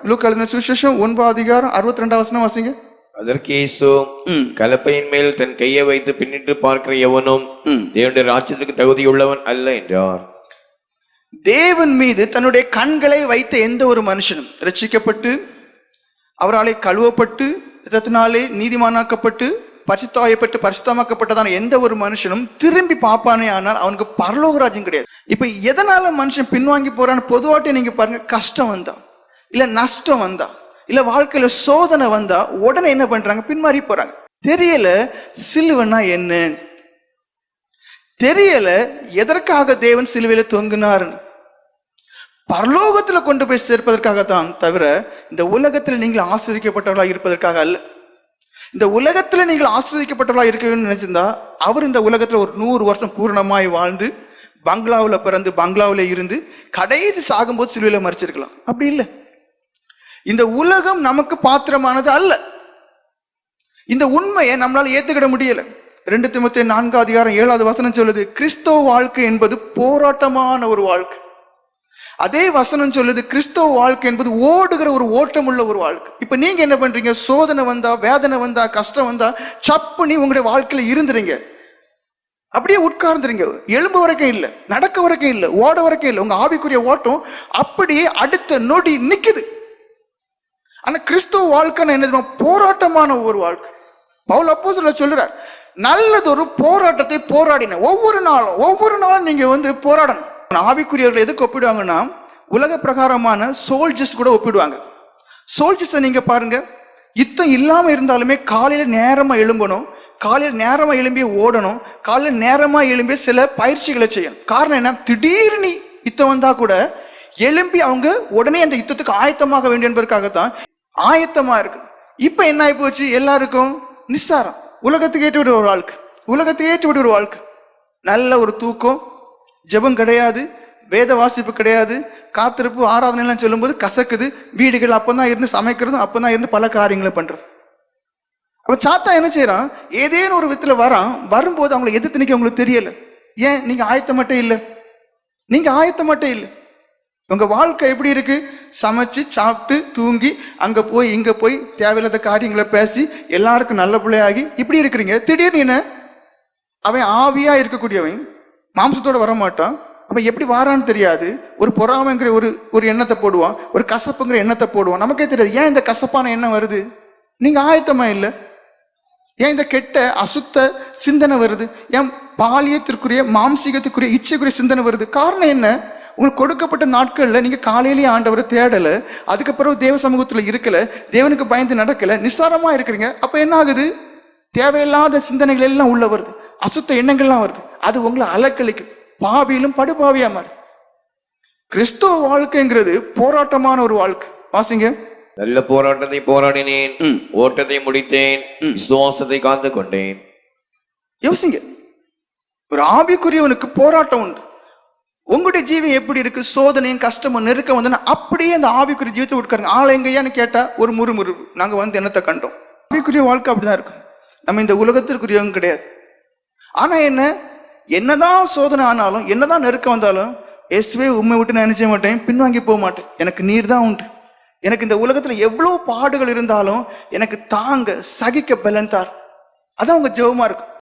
லூக்கா எழுதின சுவிசேஷம் ஒன்பது அதிகாரம் அறுபத்தி ரெண்டாம் வசனம் வாசிங்க அதற்கு இயேசு. கலப்பையின் மேல் தன் கையை வைத்து பின்னிட்டு பார்க்கிற எவனும். தேவனுடைய ராஜ்யத்துக்கு தகுதியுள்ளவன் அல்ல என்றார் தேவன் மீது தன்னுடைய கண்களை வைத்த எந்த ஒரு மனுஷனும் ரட்சிக்கப்பட்டு அவராலே கழுவப்பட்டு ரத்தத்தினாலே நீதிமானாக்கப்பட்டு பரிசுத்தாயப்பட்டு பரிசுத்தமாக்கப்பட்டதான எந்த ஒரு மனுஷனும் திரும்பி பார்ப்பானே ஆனால் அவனுக்கு பரலோக ராஜ்யம் கிடையாது இப்ப எதனால மனுஷன் பின்வாங்கி போறான்னு பொதுவாட்டே நீங்க பாருங்க கஷ்டம் வந்தா இல்ல நஷ்டம் வந்தா இல்ல வாழ்க்கையில சோதனை வந்தா உடனே என்ன பண்றாங்க? பின்மாறி போறாங்க. தெரியல சிலுவனா என்னன்னு தெரியல எதற்காக தேவன் சிலுவையில தொங்குனாருன்னு. பரலோகத்துல கொண்டு போய் சேர்ப்பதற்காகத்தான் தவிர இந்த உலகத்தில் நீங்கள் ஆஸ்வதிக்கப்பட்டவர்களாக இருப்பதற்காக அல்ல. இந்த உலகத்துல நீங்கள் ஆஸ்வதிக்கப்பட்டவர்களாக இருக்கணும்னு நினைச்சிருந்தா அவர் இந்த உலகத்துல ஒரு நூறு வருஷம் பூரணமாய் வாழ்ந்து பங்களாவில் பிறந்து பங்களாவில் இருந்து கடைசி சாகும்போது சிலுவையில மறிச்சிருக்கலாம். அப்படி இல்லை. இந்த உலகம் நமக்கு பாத்திரமானது அல்ல. இந்த உண்மையை நம்மளால ஏத்துக்கிட முடியல. ரெண்டு திமுத்தி நான்கு அதிகாரம் ஏழாவது வசனம் சொல்லுது கிறிஸ்தவ வாழ்க்கை என்பது போராட்டமான ஒரு வாழ்க்கை. அதே வசனம் சொல்லுது கிறிஸ்தவ வாழ்க்கை என்பது ஓடுகிற ஒரு ஓட்டம் உள்ள ஒரு வாழ்க்கை. இப்ப நீங்க என்ன பண்றீங்க? சோதனை வந்தா வேதனை வந்தா கஷ்டம் வந்தா சப்புனி உங்களுடைய வாழ்க்கையில இருந்துறீங்க. அப்படியே உட்கார்ந்துருங்க எலும்பு வரைக்கும் இல்லை நடக்க வரைக்கும் இல்லை ஓட வரைக்கும் இல்லை உங்க ஆவிக்குரிய ஓட்டம் அப்படியே அடுத்த நொடி நிக்குது. ஆனா கிறிஸ்துவ வாழ்க்கைன்னு என்ன தெரியுமா? போராட்டமான ஒரு வாழ்க்கை. பவுல் அப்போ சொல்ல சொல்லுறார் நல்லதொரு போராட்டத்தை போராடின ஒவ்வொரு நாளும் ஒவ்வொரு நாளும் நீங்க வந்து போராடணும். ஆவிக்குரியவர்கள் எதுக்கு ஒப்பிடுவாங்கன்னா உலக பிரகாரமான சோல்ஜர்ஸ் கூட ஒப்பிடுவாங்க. சோல்ஜர்ஸை நீங்க பாருங்க. யுத்தம் இல்லாம இருந்தாலுமே காலையில நேரமா எழும்பணும் காலையில் நேரமாக எழும்பி ஓடணும் காலையில் நேரமாக எழும்பி சில பயிற்சிகளை செய்யணும். காரணம் என்ன? திடீர்னு யுத்தம் வந்தால் கூட எழும்பி அவங்க உடனே அந்த யுத்தத்துக்கு ஆயத்தமாக வேண்டும் என்பதற்காகத்தான் ஆயத்தமா இருக்கு. இப்ப என்ன ஆகி போச்சு? எல்லாருக்கும் நிஸ்சாரம். உலகத்துக்கு ஏற்று விடுற ஒரு வாழ்க்கை. உலகத்துக்கு ஏற்று விடுற ஒரு வாழ்க்கை. நல்ல ஒரு தூக்கம் ஜெபம் கிடையாது வேத வாசிப்பு கிடையாது காத்திருப்பு ஆராதனைலாம் சொல்லும்போது கசக்குது வீடுகள் அப்போதான் இருந்து சமைக்கிறதும் அப்பதான் இருந்து பல காரியங்களை பண்றது. அப்ப சாத்தா என்ன செய்யறான் ஏதேனும் ஒரு விதத்துல வரான் வரும்போது அவங்களை எதிர்த்து நிக்க அவங்களுக்கு தெரியல. ஏன்? நீங்க ஆயத்த மட்டும் இல்லை. நீங்க ஆயத்த மட்டும் இல்லை. உங்க வாழ்க்கை எப்படி இருக்கு? சமைச்சு சாப்பிட்டு தூங்கி அங்க போய் இங்க போய் தேவையில்லாத காரியங்களை பேசி எல்லாருக்கும் நல்ல பிள்ளையாகி இப்படி இருக்கிறீங்க. திடீர்னு என்ன? அவன் ஆவியா இருக்கக்கூடியவன் மாம்சத்தோட வர மாட்டான் அவன் எப்படி வாரான்னு தெரியாது. ஒரு பொறாமைங்கிற ஒரு ஒரு எண்ணத்தை போடுவான். ஒரு கசப்புங்கிற எண்ணத்தை போடுவான். நமக்கே தெரியாது. ஏன் இந்த கசப்பான எண்ணம் வருது? நீங்க ஆயத்தமா இல்லை. ஏன் இந்த கெட்ட அசுத்த சிந்தனை வருது? ஏன் பாலியத்திற்குரிய மாம்சீகத்துக்குரிய இச்சைக்குரிய சிந்தனை வருது? காரணம் என்ன? உங்களுக்கு கொடுக்கப்பட்ட நாட்கள்ல நீங்க காலையிலேயே ஆண்டவரை தேடல அதுக்கப்புறம் தேவ சமூகத்துல இருக்கல தேவனுக்கு பயந்து நடக்கல நிஸ்சாரமா இருக்கிறீங்க. அப்ப என்ன ஆகுது? தேவையில்லாத சிந்தனைகள் எல்லாம் உள்ள வருது. அசுத்த எண்ணங்கள்லாம் வருது. அது உங்களை அலக்களிக்குது பாவியிலும் படுபாவியா மாறுது. கிறிஸ்துவ வாழ்க்கைங்கிறது போராட்டமான ஒரு வாழ்க்கை. வாசிங்க. நல்ல போராட்டத்தை போராடினேன். ஓட்டத்தை முடித்தேன். விசுவாசத்தை காத்து கொண்டேன் யோசிங்க. ஒரு ஆவிக்குரியவனுக்கு போராட்டம் உண்டு. உங்களுடைய ஜீவன் எப்படி இருக்கு? சோதனையும் கஷ்டமும் நெருக்கம் வந்து அப்படியே அந்த ஆவிக்குரிய ஜீவத்தை விட்டுக்காருங்க ஆளை எங்கேயான்னு கேட்டா ஒரு முறுமுறு. நாங்க வந்து என்னத்தை கண்டோம்? ஆவிக்குரிய வாழ்க்கை அப்படிதான் இருக்கும் நம்ம இந்த உலகத்திற்குரியவங்க கிடையாது. ஆனா என்ன? என்னதான் சோதனை ஆனாலும் என்னதான் நெருக்கம் வந்தாலும் எஸ்வே உண்மை விட்டு நான் நினைச்ச மாட்டேன்? பின்வாங்கி போக மாட்டேன். எனக்கு நீர் தான் உண்டு. எனக்கு இந்த உலகத்துல எவ்வளவு பாடுகள் இருந்தாலும் எனக்கு தாங்க சகிக்க பலன் தார். அதான் உங்க ஜெபமா இருக்கும்